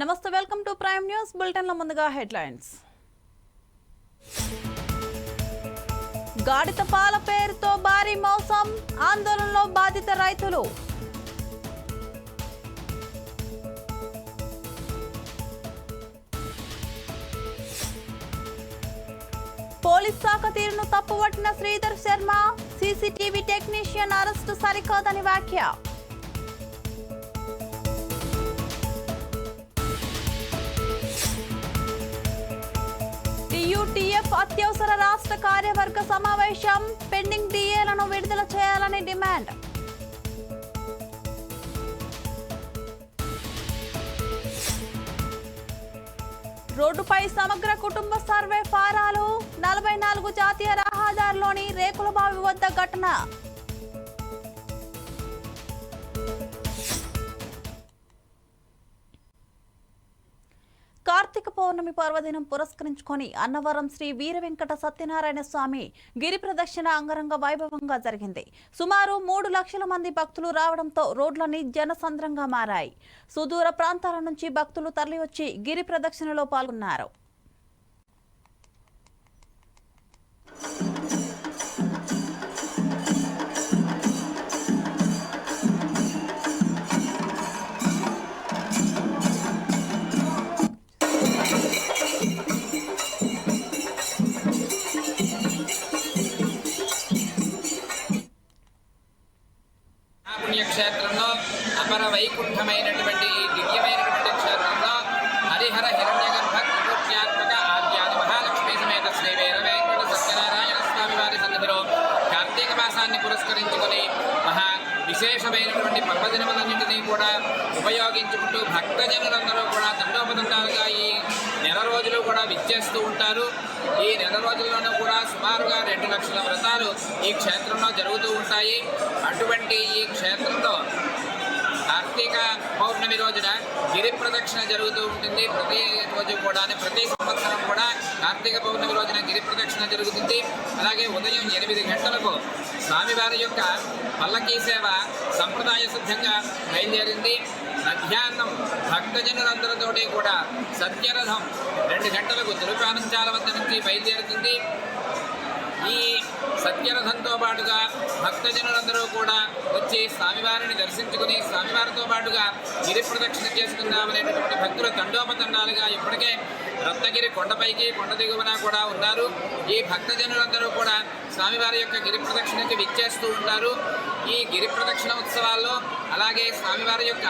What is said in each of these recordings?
నమస్తే welcome to prime news బులెటిన్ల ముందుగా హెడ్లైన్స్. గాడిత పాల పేరుతో భారీ మోసం ఆందోళనలో బాధిత రైతులు. పోలీస్ శాఖ తీరును తప్పుపట్టిన Sridhar Sharma CCTV technician arrest సరికాదని వ్యాఖ్య. యూటీఎఫ్ అత్యవసర రాష్ట్ర కార్యవర్గ సమావేశం. పెండింగ్ డిఏలను విడుదల చేయాలని డిమాండ్. రోడ్డుపై సమగ్ర కుటుంబ సర్వే ఫారాలు. నలభై నాలుగు జాతీయ రహదారిలోని రేకులబావి వద్ద ఘటన. పౌర్ణమి పర్వదినం పురస్కరించుకొని అన్నవరం శ్రీ వీర వెంకట సత్యనారాయణ స్వామి గిరి ప్రదక్షిణ అంగరంగ వైభవంగా జరిగింది. సుమారు మూడు లక్షల మంది భక్తులు రావడంతో రోడ్లన్నీ జనసంద్రంగా మారాయి. సుదూర ప్రాంతాల నుంచి భక్తులు తరలివచ్చి గిరి ప్రదక్షిణలో పాల్గొన్నారు. పుణ్యక్షేత్రంలో అపర వైకుంఠమైన విశేషమైనటువంటి పర్వదినములన్నింటినీ కూడా ఉపయోగించుకుంటూ భక్తజనులందరూ కూడా తండోపతండాలుగా ఈ నెల రోజులు కూడా విచ్చేస్తూ ఉంటారు. ఈ నెల రోజుల్లోనూ కూడా సుమారుగా రెండు లక్షల వ్రతాలు ఈ క్షేత్రంలో జరుగుతూ ఉంటాయి. అటువంటి ఈ క్షేత్రంలో కార్తీక పౌర్ణమి రోజున గిరి ప్రదక్షిణ జరుగుతూ ఉంటుంది. ప్రతి రోజు కూడా ప్రతి సంవత్సరం కూడా కార్తీక పౌర్ణమి రోజున గిరి ప్రదక్షిణ జరుగుతుంది. అలాగే ఉదయం ఎనిమిది గంటలకు స్వామివారి యొక్క పల్లకీ సేవ సంప్రదాయ సిద్ధంగా బయలుదేరింది. మధ్యాహ్నం భక్తజనులందరితోటి కూడా సత్యరథం రెండు గంటలకు తిరుపానంచాల వద్ద నుంచి బయలుదేరుతుంది. ఈ సత్యరథంతో పాటుగా భక్తజనులందరూ కూడా వచ్చి స్వామివారిని దర్శించుకుని స్వామివారితో పాటుగా గిరి ప్రదక్షిణ చేసుకుందామనేటటువంటి భక్తులు తండోపతండాలుగా ఇప్పటికే రత్నగిరి కొండపైకి కొండ దిగువన కూడా ఉన్నారు. ఈ భక్తజనులందరూ కూడా స్వామివారి యొక్క గిరి ప్రదక్షిణకి విచ్చేస్తూ ఉంటారు. ఈ గిరి ప్రదక్షిణ ఉత్సవాల్లో అలాగే స్వామివారి యొక్క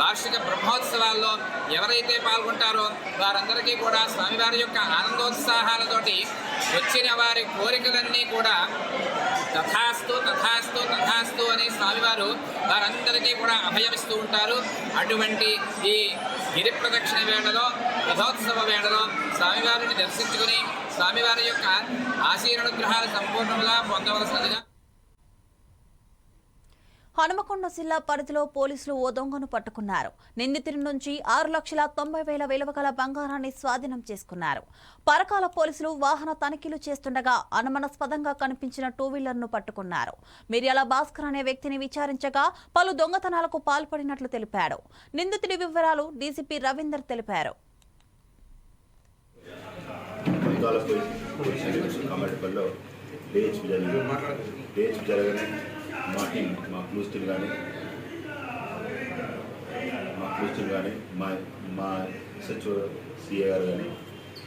వార్షిక బ్రహ్మోత్సవాల్లో ఎవరైతే పాల్గొంటారో వారందరికీ కూడా స్వామివారి యొక్క ఆనందోత్సాహాలతోటి వచ్చిన వారి కోరికలన్నీ కూడా తథాస్తు తథాస్తు తథాస్తు అని స్వామివారు వారందరికీ కూడా అభయమిస్తూ ఉంటారు. అటువంటి ఈ గిరి ప్రదక్షిణ వేళలో రథోత్సవ వేళలో స్వామివారిని దర్శించుకుని స్వామివారి యొక్క ఆశీర్వనుగ్రహాలు సంపూర్ణంగా పొందవలసినదిగా హనుమకొండ జిల్లా పరిధిలో పోలీసులు ఓ దొంగను పట్టుకున్నారు. నిందితుడి నుంచి ఆరు లక్షల తొంభై వేల విలువ గల బంగారాన్ని స్వాధీనం చేసుకున్నారు. పరకాల పోలీసులు వాహన తనిఖీలు చేస్తుండగా అనుమానాస్పదంగా కనిపించిన టూ వీలర్ను పట్టుకున్నారు. మిర్యాల భాస్కర్ అనే వ్యక్తిని విచారించగా పలు దొంగతనాలకు పాల్పడినట్లు తెలిపాడు. నిందితుడి వివరాలు డీసీపీ రవీందర్ తెలిపారు. పొద్దుగాల మా టీం మా క్లూస్ కానీ మా క్లూస్ కానీ మా మా సచివ సిఏ గారు కానీ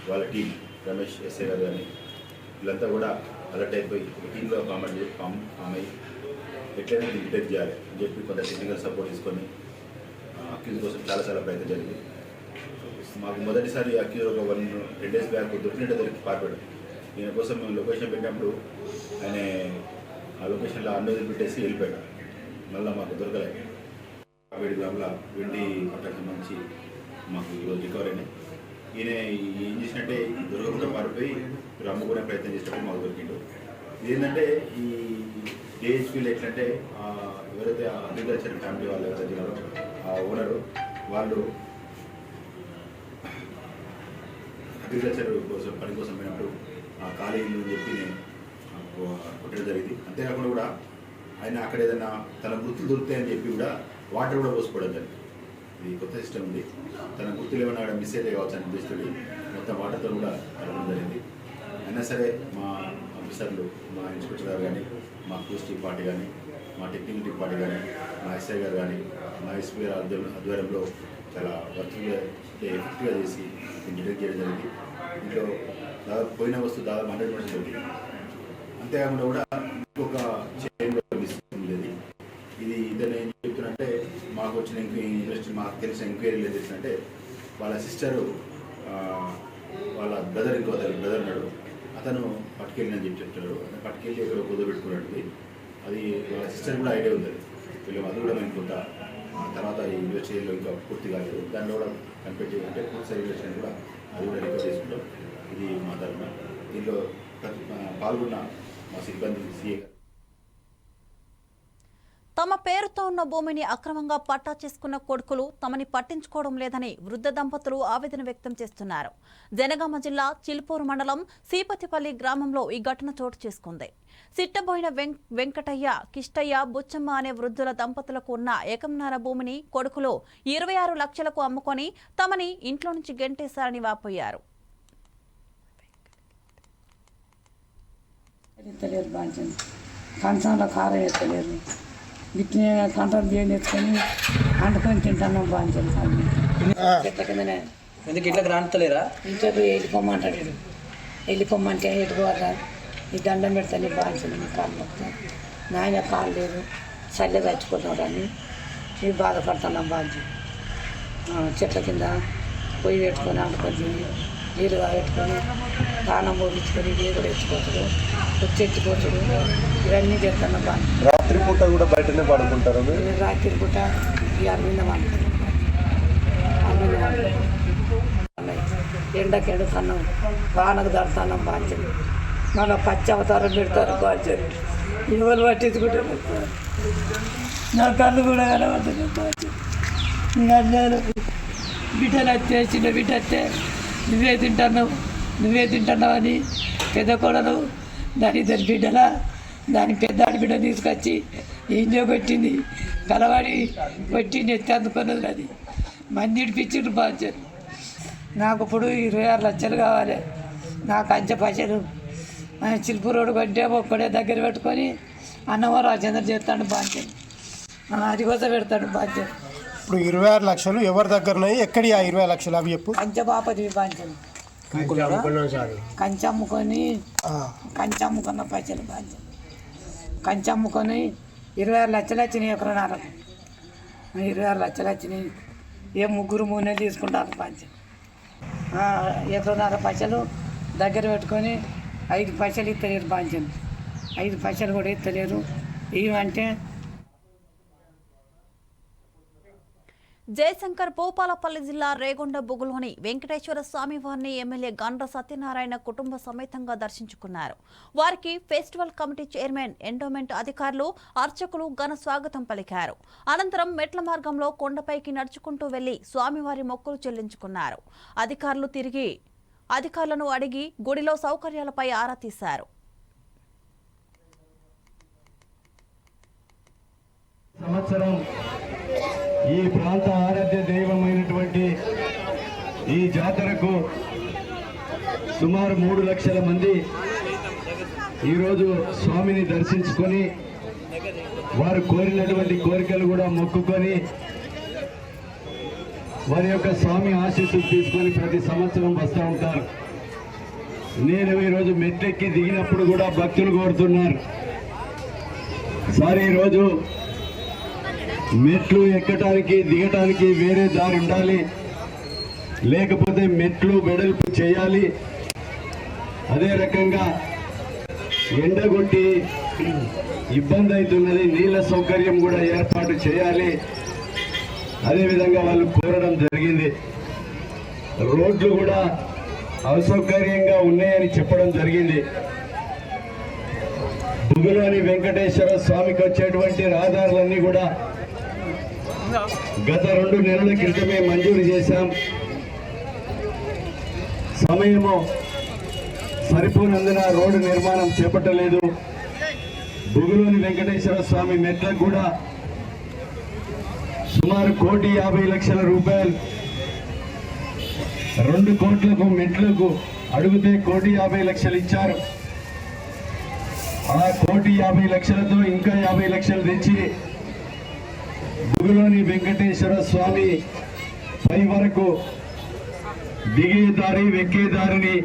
వాళ్ళ టీం రమేష్ ఎస్ఏ గారు కానీ వీళ్ళంతా కూడా అలర్ట్ అయిపోయి ఒక టీంలో కామెంట్ చేసి ఫామ్ ఫామ్ అయ్యి ఎట్లయినా డిటెక్ట్ చేయాలి అని చెప్పి కొంత టెక్నికల్ సపోర్ట్ తీసుకొని అక్యూజ్ కోసం చాలా చాలా ప్రయత్నం జరిగింది. మాకు మొదటిసారి అక్యూజ్ ఒక వన్ టెన్ డేస్ బ్యాక్ దొరికినట్టు దొరికి పారిపోయాడు. దీనికోసం మేము లొకేషన్ పెట్టినప్పుడు ఆయన ఆ లొకేషన్లో అన్నది పెట్టేసి వెళ్ళిపోయాడు. మళ్ళీ మాకు దొరకలేదు కావేడి గ్రాముల వెండి పట్టకు మంచి మాకు ఈరోజు రికవర్ అయినాయి. ఈయన ఏం చేసినట్టే దొరకకుండా మారిపోయి మీరు అమ్ముకునే ప్రయత్నం చేసినప్పుడు మాకు దొరికిండు. ఏంటంటే ఈ డిహెచ్పీలు ఎట్లంటే ఎవరైతే అగ్రికల్చర్ ఫ్యామిలీ వాళ్ళు ఎవరైతే ఆ ఓనరు వాళ్ళు అగ్రికల్చర్ కోసం పని కోసం పోయినప్పుడు ఆ ఖాళీ అని చెప్పి నేను కొట్టడం జరిగింది. అంతేకాకుండా కూడా ఆయన అక్కడ ఏదైనా తన గుర్తులు దొరుకుతాయని చెప్పి కూడా వాటర్ కూడా పోసుకోవడం జరిగింది. ఇది కొత్త సిస్టమ్ ఉంది. తన గుర్తులు ఏమైనా కూడా మిస్ అయితే కావచ్చు అని ఉద్దేశితుడి మొత్తం వాటర్తో కూడా కలగడం జరిగింది. అయినా సరే మా ఆఫీసర్లు మా ఇన్స్పెక్టర్ గారు కానీ మా పోస్ట్ పార్టీ కానీ మా టెక్నికల్ టీం పార్టీ కానీ మా ఎస్ఐ గారు కానీ మా ఎస్పీ గారు ఆధ్వర్యం- ఆధ్వర్యంలో చాలా వర్క్గా ఎఫెక్ట్గా చేసి డిటెక్ట్ చేయడం జరిగింది. ఇంట్లో దాదాపు పోయిన వస్తువు దాదాపు హండ్రెడ్ పర్సెంట్ దొరికింది అంతేకాకుండా కూడా ఒక చైన్లో ఉండేది ఇది ఇద్దరు ఏం చెప్తున్నంటే మాకు వచ్చిన ఇన్వెస్ట్ మాకు తెలిసిన ఎంక్వైరీలు ఏం అంటే వాళ్ళ సిస్టరు వాళ్ళ బ్రదర్ ఇంకో బ్రదర్ ఉన్నాడు. అతను పట్టుకెళ్ళినని చెప్పి చెప్తున్నాడు. అతను పట్టుకెళ్ళి ఇక్కడ కుదరబెట్టుకున్నట్టు అది వాళ్ళ సిస్టర్ కూడా ఐడియా ఉంది వీళ్ళు అది కూడా మేము కొంత తర్వాత యూనివర్సిటీలో ఇంకా పూర్తి కాలేదు. దానిలో కూడా కంపేర్ చేయాలంటే పూర్తి యూనివర్సిటీ కూడా అది కూడా రికార్డ్ చేసుకుంటాం. ఇది మా ధర్మ దీంట్లో ప్రతి పాల్గొన్న మా సిబ్బంది సీఏ తమ పేరుతో ఉన్న భూమిని అక్రమంగా పట్టా చేసుకున్న కొడుకులు తమని పట్టించుకోవడం లేదని వృద్ధ దంపతులు ఆవేదన వ్యక్తం చేస్తున్నారు. జనగామ జిల్లా చిల్పూరు మండలం సీపతిపల్లి గ్రామంలో ఈ ఘటన చోటు చేసుకుంది. సిట్టబోయిన వెం- వెంకటయ్య కిష్టయ్య బుచ్చమ్మ అనే వృద్ధుల దంపతులకు ఉన్న ఏకంన్నర భూమిని కొడుకులు ఇరవై ఆరు లక్షలకు అమ్ముకొని తమని ఇంట్లో నుంచి గెంటేశారని వాపోయారు. ఎత్తలేరు బాంచండి కంచంలో కారం ఎత్తలేరు. గిట్లనే కంట్రోల్ బియ్యం తెచ్చుకొని వండుకొని తింటున్నాం బాంచండి చెట్ల కిందనే? ఎందుకు ఇట్లా రాంతలేరా ఇంట్లో వెళ్ళిపోమంటాడు. వెళ్ళిపోమంటే ఎటుకోవాలా ఈ దండం పెడతాను బాంచండి నీ కాళ్ళు మొత్తం. నాయన కాళ్ళు లేదు. చల్లే చచ్చిపోతాడు అని ఇవి బాధపడుతున్నాం బాంచి చెట్ల కింద పొయ్యి పెట్టుకొని వండుకొని తిని నీళ్ళు పెట్టుకొని తానం పోపించుకొని నీళ్ళు కూడా ఎత్తుకోతాడు వచ్చి ఎత్తుకోతాడు ఇవన్నీ చేస్తున్నాం బాంచి రాత్రిపూట కూడా బయటనే పడుకుంటారు రాత్రి పూట ఈ అరవింద వండుతున్నాం ఎండకి ఎండుతున్నాం వానకు దడుతున్నాం బాధ్యత మళ్ళీ పచ్చి అవతారం పెడతారు బాధ్యత ఇవ్వలు పట్టించుకుంటారు? నా కళ్ళు కూడా కనబడుతుంది బాధ్యత బిడ్డలు వస్తే చిన్న బిడ్డ వస్తే నువ్వే తింటున్నావు నువ్వే తింటున్నావు అని పెద్ద కొడలు దాని ఇద్దరు బిడ్డల దాని పెద్ద బిడ్డ తీసుకొచ్చి ఏంజో కొట్టింది కలవాడి కొట్టి నెత్తి అందుకున్నది అది మంది ఇడిపించిండ్రు బాధ్యత నాకు ఇప్పుడు ఇరవై ఆరు లక్షలు కావాలి. నాకు అంచె పైసలు. ఆ చిలుపు రోడ్డు కొంటే ఒక్కడే దగ్గర పెట్టుకొని అన్నవరం రాజేంద్ర చేస్తాడు బాధ్యత అది కోసం పెడతాడు బాధ్యత ఇప్పుడు ఇరవై ఆరు లక్షలు ఎవరి దగ్గర ఉన్నాయి? ఎక్కడి ఆ ఇరవై లక్షలు? అవి చెప్పు. కంచె బాపతి బాధ్యత కంచె అమ్ముకొని ఆ, కంచె అమ్ముకున్న పైసలు బాధ్యత. కంచె అమ్ముకొని ఇరవై ఆరు లక్షలు వచ్చినాయి ఎకరన్నరకు ఇరవై ఆరు లక్షలు వచ్చినాయి. ఏ ముగ్గురు మూనే తీసుకుంటారు బాధ్యత. ఆ, ఎకరన్నర పైసలు దగ్గర పెట్టుకొని ఐదు పైసలు ఇస్తలేరు బాధ్యత. ఐదు పైసలు కూడా ఇస్తలేరు. ఇవంటే జయశంకర్ భూపాలపల్లి జిల్లా రేగొండ బుగులోని వెంకటేశ్వర స్వామి వారిని ఎమ్మెల్యే గండ్ర సత్యనారాయణ కుటుంబ సమేతంగా దర్శించుకున్నారు. వారికి ఫెస్టివల్ కమిటీ చైర్మన్ ఎండోమెంట్ అధికారులు అర్చకులు ఘన స్వాగతం పలికారు. అనంతరం మెట్ల మార్గంలో కొండపైకి నడుచుకుంటూ వెళ్ళి స్వామివారి మొక్కులు చెల్లించుకున్నారు. అధికారులు తిరిగి అధికారులను అడిగి గుడిలో సౌకర్యాలపై ఆరా తీశారు. సంవత్సరం ఈ ప్రాంత ఆరాధ్య దైవమైనటువంటి ఈ జాతరకు సుమారు మూడు లక్షల మంది ఈరోజు స్వామిని దర్శించుకొని వారు కోరినటువంటి కోరికలు కూడా మొక్కుకొని వారి యొక్క స్వామి ఆశీస్సులు తీసుకొని ప్రతి సంవత్సరం వస్తూ ఉంటారు. నేను ఈరోజు మెట్లెక్కి దిగినప్పుడు కూడా భక్తులు కోరుతున్నారు. సార్ ఈరోజు మెట్లు ఎక్కటానికి దిగటానికి వేరే దారి ఉండాలి. లేకపోతే మెట్లు వెడల్పు చేయాలి. అదే రకంగా ఎండగొట్టి ఇబ్బంది అవుతున్నది నీళ్ళ సౌకర్యం కూడా ఏర్పాటు చేయాలి. అదేవిధంగా వాళ్ళు కోరడం జరిగింది. రోడ్లు కూడా అసౌకర్యంగా ఉన్నాయని చెప్పడం జరిగింది. బుగులోని వెంకటేశ్వర స్వామికి వచ్చేటువంటి రహదారులన్నీ కూడా గత రెండు నెలల క్రితమే మంజూరు చేశాం. సమయము సరిపోనందున రోడ్డు నిర్మాణం చేపట్టలేదు. బుగులోని వెంకటేశ్వర స్వామి మెట్లకు కూడా సుమారు కోటి యాభై లక్షల రూపాయలు రెండు కోట్లకు మెట్లకు అడిగితే కోటి యాభై లక్షలు ఇచ్చారు. ఆ కోటి యాభై లక్షలతో ఇంకా యాభై లక్షలు తెచ్చి గురులోని వెంకటేశ్వర స్వామి పై వరకు దిగే దారి వెక్కే దారిని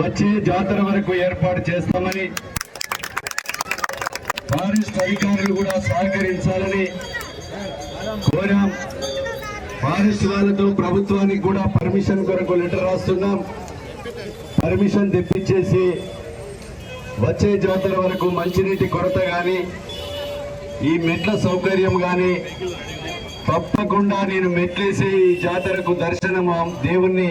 వచ్చే జాతర వరకు ఏర్పాటు చేస్తామని ఫారెస్ట్ అధికారులు కూడా సహకరించాలని కోరాం. ఫారెస్ట్ వాళ్ళతో ప్రభుత్వానికి కూడా పర్మిషన్ కొరకు లెటర్ రాస్తున్నాం. పర్మిషన్ తెప్పించేసి వచ్చే జాతర వరకు మంచినీటి కొరత కానీ ఈ మెట్ల సౌకర్యం కానీ తప్పకుండా నేను మెట్లేసే ఈ జాతరకు దర్శనం దేవుణ్ణి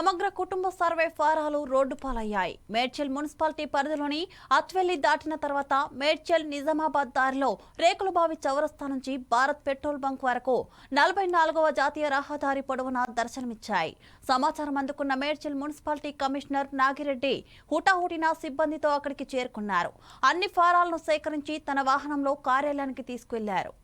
సమగ్ర కుటుంబ సర్వే ఫారాలు రోడ్డు పాలయ్యాయి. మేడ్చల్ మున్సిపాలిటీ పరిధిలోని అత్వెల్లి దాటిన తర్వాత మేడ్చల్ నిజామాబాద్ దారిలో రేకులబావి చౌరస్తా నుంచి భారత్ పెట్రోల్ బంక్ వరకు నలభై నాలుగవ జాతీయ రహదారి పొడవునా దర్శనమిచ్చాయి. సమాచారం అందుకున్న మేడ్చల్ మున్సిపాలిటీ కమిషనర్ నాగిరెడ్డి హుటాహుటిన సిబ్బందితో అక్కడికి చేరుకున్నారు. అన్ని ఫారాలను సేకరించి తన వాహనంలో కార్యాలయానికి తీసుకెళ్ళారు.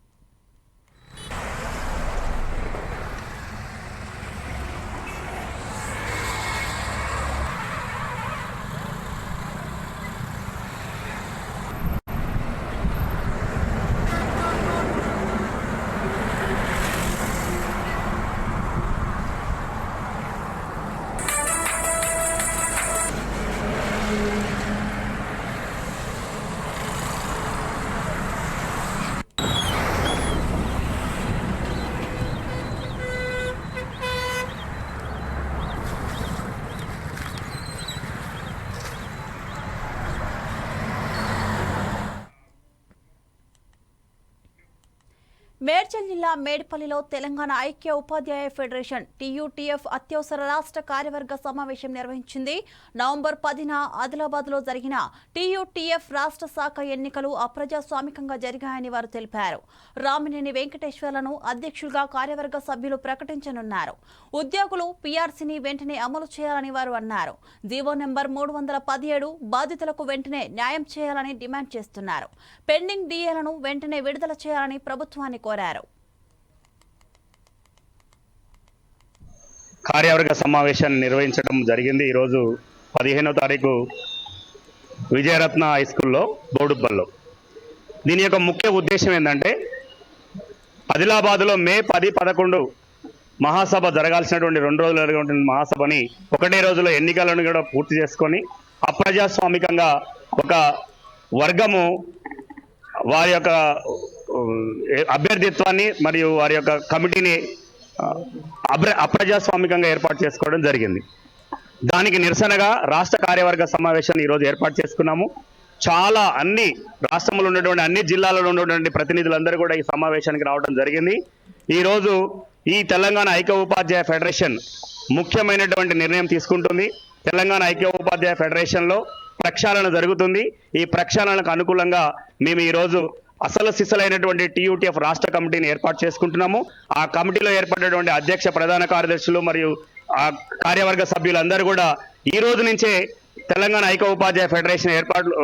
మేడ్చల్ జిల్లా మేడ్పల్లిలో తెలంగాణ ఐక్య ఉపాధ్యాయ ఫెడరేషన్ టీయూటీఎఫ్ అత్యవసర రాష్ట్ర కార్యవర్గ సమావేశం నిర్వహించింది. నవంబర్ పదిన ఆదిలాబాద్లో జరిగిన టీయూటీఎఫ్ రాష్ట్ర శాఖ ఎన్నికలు అప్రజాస్వామికంగా జరిగాయని వారు తెలిపారు. రామినేని వెంకటేశ్వర్లను అధ్యక్షులుగా కార్యవర్గ సభ్యులు ప్రకటించనున్నారు. ఉద్యోగులు పీఆర్సీని వెంటనే అమలు చేయాలని వారు అన్నారు. జీవో నెంబర్ మూడు వందల పదిహేడు బాధితులకు వెంటనే న్యాయం చేయాలని డిమాండ్ చేస్తున్నారు. పెండింగ్ డిఏలను వెంటనే విడుదల చేయాలని ప్రభుత్వాన్ని కోరారు. కార్యవర్గ సమావేశాన్ని నిర్వహించడం జరిగింది. ఈరోజు పదిహేనో తారీఖు విజయరత్న హై స్కూల్లో బోడుప్పల్లో. దీని యొక్క ముఖ్య ఉద్దేశం ఏంటంటే ఆదిలాబాద్లో మే పది పదకొండు మహాసభ జరగాల్సినటువంటి రెండు రోజులు మహాసభని ఒకటే రోజులో ఎన్నికలను కూడా పూర్తి చేసుకొని అప్రజాస్వామికంగా ఒక వర్గము వారి యొక్క అభ్యర్థిత్వాన్ని మరియు వారి యొక్క కమిటీని ఆ, అప్ర అప్రజాస్వామికంగా ఏర్పాటు చేసుకోవడం జరిగింది. దానికి నిరసనగా రాష్ట్ర కార్యవర్గ సమావేశాన్ని ఈరోజు ఏర్పాటు చేసుకున్నాము. చాలా అన్ని రాష్ట్రంలో ఉన్నటువంటి అన్ని జిల్లాలలో ఉన్నటువంటి ప్రతినిధులందరూ కూడా ఈ సమావేశానికి రావడం జరిగింది. ఈరోజు ఈ తెలంగాణ ఐక్య ఉపాధ్యాయ ఫెడరేషన్ ముఖ్యమైనటువంటి నిర్ణయం తీసుకుంటుంది. తెలంగాణ ఐక్య ఉపాధ్యాయ ఫెడరేషన్లో ప్రక్షాళన జరుగుతుంది. ఈ ప్రక్షాళనకు అనుకూలంగా మేము ఈరోజు అసలు సిసలైనటువంటి టీయూటీఎఫ్ రాష్ట్ర కమిటీని ఏర్పాటు చేసుకుంటున్నాము. ఆ కమిటీలో ఏర్పడినటువంటి అధ్యక్ష ప్రధాన కార్యదర్శులు మరియు ఆ కార్యవర్గ సభ్యులందరూ కూడా ఈ రోజు నుంచే తెలంగాణ ఐక్య ఉపాధ్యాయ ఫెడరేషన్ ఏర్పాట్లు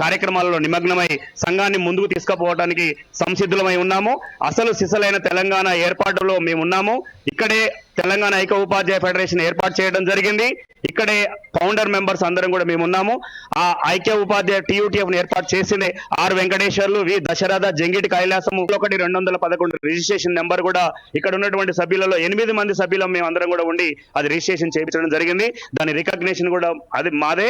కార్యక్రమాలలో నిమగ్నమై సంఘాన్ని ముందుకు తీసుకుపోవడానికి సంసిద్ధులమై ఉన్నాము. అసలు సిసలైన తెలంగాణ ఏర్పాటులో మేము ఉన్నాము ఇక్కడే తెలంగాణ ఐక్య ఉపాధ్యాయ ఫెడరేషన్ ఏర్పాటు చేయడం జరిగింది. ఇక్కడే ఫౌండర్ మెంబర్స్ అందరం కూడా మేము ఉన్నాము. ఆ ఐక్య ఉపాధ్యాయ టీయూటీఎఫ్ ఏర్పాటు చేసింది ఆర్ వెంకటేశ్వర్లు వి దశరథ జంగిటి కైలాసము ఒకటి రెండు వందల పదకొండు రిజిస్ట్రేషన్ నెంబర్ కూడా ఇక్కడ ఉన్నటువంటి సభ్యులలో ఎనిమిది మంది సభ్యులం మేము అందరం కూడా ఉండి అది రిజిస్ట్రేషన్ చేయించడం జరిగింది. దాని రికగ్నేషన్ కూడా అది మాదే.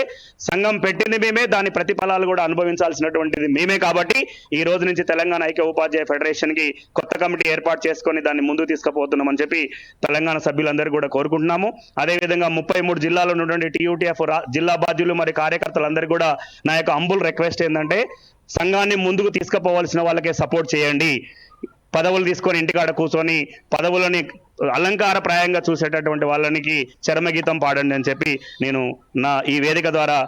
సంఘం పెట్టింది మేమే. దాని ప్రతిఫలాలు కూడా అనుభవించాల్సినటువంటిది మేమే కాబట్టి ఈ రోజు నుంచి తెలంగాణ ఐక్య ఉపాధ్యాయ ఫెడరేషన్కి కొత్త కమిటీ ఏర్పాటు చేసుకొని దాన్ని ముందు తీసుకుపోతున్నామని చెప్పి తెలంగాణ సభ్యులందరూ కూడా కోరుకుంటున్నాము. అదేవిధంగా ముప్పై మూడు జిల్లాలో ఉన్నటువంటి టీయూటీఎఫ్ జిల్లా బాధ్యులు మరి కార్యకర్తలందరూ కూడా నా యొక్క అంబుల్ రిక్వెస్ట్ ఏంటంటే సంఘాన్ని ముందుకు తీసుకుపోవాల్సిన వాళ్ళకే సపోర్ట్ చేయండి. పదవులు తీసుకొని ఇంటికాడ కూర్చొని పదవులని అలంకారప్రాయంగా చూసేటటువంటి వాళ్ళనికి చరమగీతం పాడండి అని చెప్పి నేను నా ఈ వేదిక ద్వారా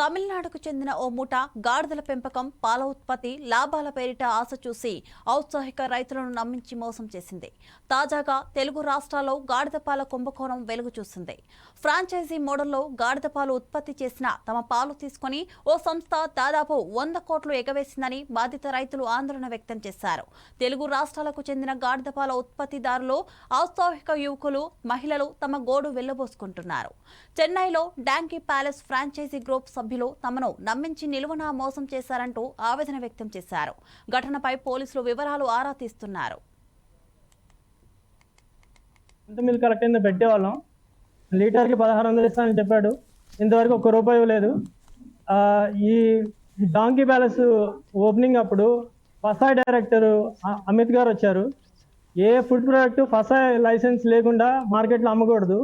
తమిళనాడుకు చెందిన ఓ ముఠ గాడిదల పెంపకం పాల ఉత్పత్తి లాభాల పేరిట ఆశ చూసి ఔత్సాహిక రైతులను నమ్మించి మోసం చేసింది. తాజాగా తెలుగు రాష్ట్రాల్లో గాడిద పాల కుంభకోణం వెలుగు చూసింది. ఫ్రాంచైజీ మోడల్లో గాడిద పాలు ఉత్పత్తి చేసిన తమ పాలు తీసుకొని ఓ సంస్థ దాదాపు వంద కోట్లు ఎగవేసిందని బాధిత రైతులు ఆందోళన వ్యక్తం చేశారు. తెలుగు రాష్ట్రాలకు చెందిన గాడిద పాల ఉత్పత్తిదారులు ఔత్సాహిక యువకులు మహిళలు తమ గోడు వెళ్ళబోసుకుంటున్నారు. చెన్నైలో డాంకీ ప్యాలెస్ ఫ్రాంచైజీ గ్రూప్ సభ్యులు తమను నమ్మించి నిలువన మోసం చేశారంటూ ఆవేదన వ్యక్తం చేశారు. ఘటనపై పోలీసులు వివరాలు ఆరా తీస్తున్నారు. ఎంత కరెక్ట్ అయిందో పెట్టేవాళ్ళం. లీటర్కి పదహారు వందలు ఇస్తానని చెప్పాడు. ఇంతవరకు ఒక్క రూపాయి లేదు. ఈ డాంకీ ప్యాలెస్ ఓపెనింగ్ అప్పుడు ఫసాయ్ డైరెక్టర్ అమిత్ గారు వచ్చారు. A food product FSSAI licence లేకుండా మార్కెట్లో అమ్మకూడదు.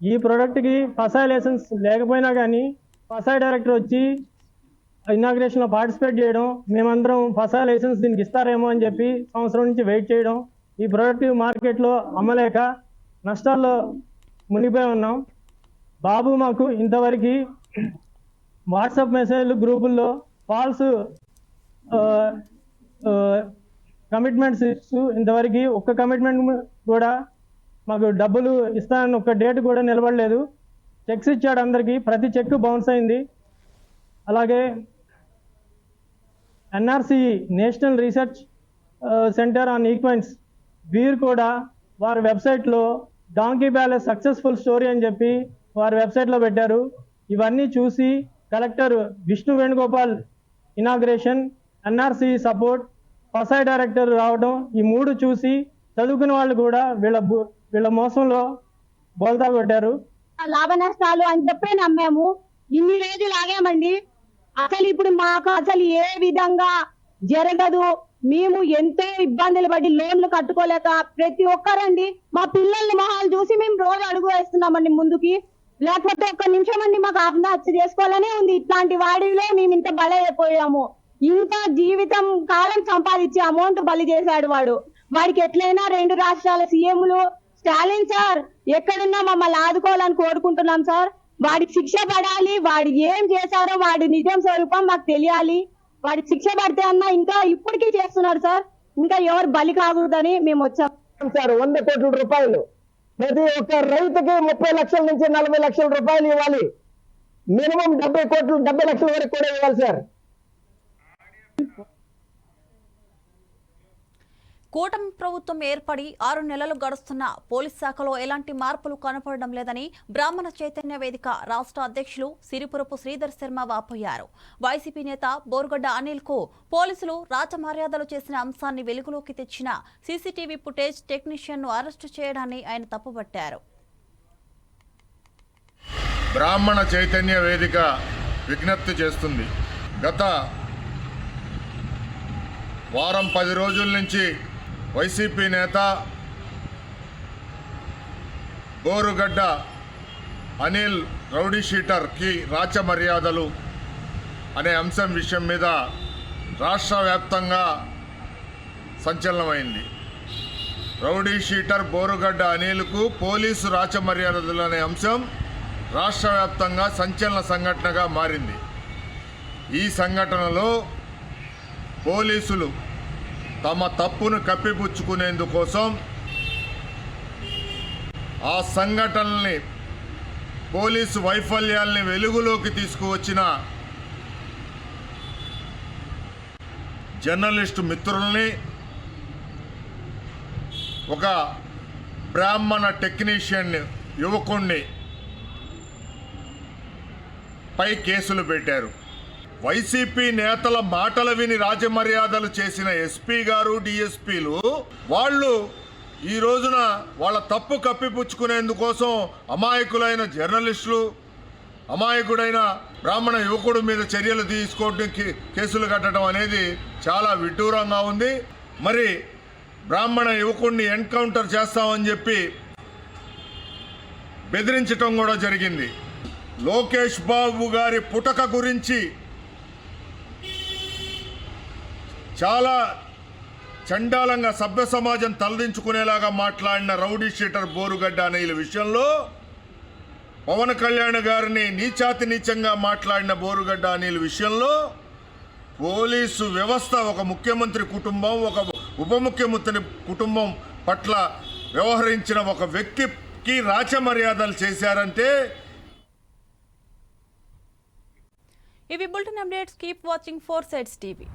ఈ ప్రోడక్ట్కి ఫసాయ్ లైసెన్స్ లేకపోయినా కానీ ఫసా డైరెక్టర్ వచ్చి ఇనాగ్రేషన్లో పార్టిసిపేట్ చేయడం మేమందరం ఫసా లైసెన్స్ దీనికి ఇస్తారేమో అని చెప్పి సంవత్సరం నుంచి వెయిట్ చేయడం ఈ ప్రోడక్ట్ మార్కెట్లో అమ్మలేక నష్టాల్లో మునిగిపోయి ఉన్నాం. బాబు మాకు ఇంతవరకు వాట్సాప్ మెసేజ్లు గ్రూపుల్లో ఫాల్స్ కమిట్మెంట్స్ ఇస్తూ ఇంతవరకు ఒక్క కమిట్మెంట్ కూడా మాకు డబ్బులు ఇస్తానని ఒక్క డేట్ కూడా నిలబడలేదు. చెక్స్ ఇచ్చాడు అందరికీ. ప్రతి చెక్ బౌన్స్ అయింది. అలాగే NRC National Research Centre on Equines. వీరు కూడా వారి వెబ్సైట్లో డాంకీ బ్యాలెస్ సక్సెస్ఫుల్ స్టోరీ అని చెప్పి వారి వెబ్సైట్లో పెట్టారు. ఇవన్నీ చూసి collector Vishnu Venugopal inauguration NRC support FSSAI director రావడం ఈ మూడు చూసి చదువుకున్న వాళ్ళు కూడా వీళ్ళ వీళ్ళ మోసంలో బోల్తా పెట్టారు లాభ నష్టాలు అని చెప్పి నమ్మాము. ఇన్ని రోజులు ఆగామండి. అసలు ఇప్పుడు మాకు అసలు ఏ విధంగా జరగదు. మేము ఎంతో ఇబ్బందులు పడి లోన్లు కట్టుకోలేక ప్రతి ఒక్కరండి మా పిల్లల మొహాలు చూసి మేము రోజు అడుగు వేస్తున్నామండి ముందుకి. లేకపోతే ఒక్క నిమిషం అండి మాకు ఆత్మహత్య చేసుకోవాలనే ఉంది. ఇట్లాంటి వాడిలో మేము ఇంత బలైపోయాము. ఇంత జీవితం కాలం సంపాదించే అమౌంట్ బలి చేశాడు వాడు. వాడికి ఎట్లయినా రెండు రాష్ట్రాల సీఎంలు స్టాలిన్ సార్ ఎక్కడున్నా మమ్మల్ని ఆదుకోవాలని కోరుకుంటున్నాం సార్ వాడికి శిక్ష పడాలి వాడు ఏం చేశారో వాడి నిజం స్వరూపం మాకు తెలియాలి. వాడికి శిక్ష పడితే అన్న ఇంకా ఇప్పటికీ చేస్తున్నారు సార్ ఇంకా ఎవరు బలి కాకూడదని మేము వచ్చాం. సార్ వంద కోట్ల రూపాయలు. ప్రతి ఒక్క రైతుకి ముప్పై లక్షల నుంచి నలభై లక్షల రూపాయలు ఇవ్వాలి. మినిమం డెబ్బై కోట్లు డెబ్బై లక్షల వరకు కూడా ఇవ్వాలి సార్ కూటమి ప్రభుత్వం ఏర్పడి ఆరు నెలలు గడుస్తున్న పోలీస్ శాఖలో ఎలాంటి మార్పులు కనపడడం లేదని బ్రాహ్మణ చైతన్య వేదిక రాష్ట్ర అధ్యక్షులు సిరిపురపు శ్రీధర్ శర్మ వాపోయారు. వైసీపీ నేత బోర్గడ్డ అనిల్కు పోలీసులు రాచమర్యాదలు చేసిన అంశాన్ని వెలుగులోకి తెచ్చిన సీసీటీవీ ఫుటేజ్ టెక్నీషియన్ను అరెస్టు చేయడాన్ని ఆయన తప్పుపట్టారు. బ్రాహ్మణ చైతన్య వేదిక విజ్ఞప్తి చేస్తుంది. గత వారం పది రోజుల నుంచి వైసీపీ నేత బోరుగడ్డ అనిల్ రౌడీ షీటర్కి రాచ మర్యాదలు అనే అంశం విషయం మీద రాష్ట్ర వ్యాప్తంగా సంచలనమైంది. రౌడీ షీటర్ బోరుగడ్డ అనిల్కు పోలీసు రాచ మర్యాదలు అనే అంశం రాష్ట్ర వ్యాప్తంగా సంచలన సంఘటనగా మారింది. ఈ సంఘటనలో పోలీసులు తమ తప్పును కప్పిపుచ్చుకునేందుకోసం ఆ సంఘటనల్ని పోలీసు వైఫల్యాల్ని వెలుగులోకి తీసుకువచ్చిన జర్నలిస్టు మిత్రుల్ని ఒక బ్రాహ్మణ టెక్నీషియన్ యువకుణ్ణి పై కేసులు పెట్టారు. వైసీపీ నేతల మాటలు విని రాజమర్యాదలు చేసిన ఎస్పీ గారు డిఎస్పీలు వాళ్ళు ఈ రోజున వాళ్ళ తప్పు కప్పిపుచ్చుకునేందుకోసం అమాయకులైన జర్నలిస్టులు అమాయకుడైన బ్రాహ్మణ యువకుడు మీద చర్యలు తీసుకోవడం కేసులు కట్టడం అనేది చాలా విడ్డూరంగా ఉంది. మరి బ్రాహ్మణ యువకుడిని ఎన్కౌంటర్ చేస్తామని చెప్పి బెదిరించటం కూడా జరిగింది. లోకేష్ బాబు గారి పుటక గురించి చాలా చండాలంగా సభ్య సమాజం తలదించుకునేలాగా మాట్లాడిన రౌడీ షీటర్ బోరుగడ్డ అనే విషయంలో పవన్ కళ్యాణ్ గారిని నీచాతి నీచంగా మాట్లాడిన బోరుగడ్డ అనిల్ విషయంలో పోలీసు వ్యవస్థ ఒక ముఖ్యమంత్రి కుటుంబం ఒక ఉప ముఖ్యమంత్రి కుటుంబం పట్ల వ్యవహరించిన ఒక వ్యక్తికి రాచమర్యాదలు చేశారంటే ఇవి bulletin updates. Keep watching four sides TV.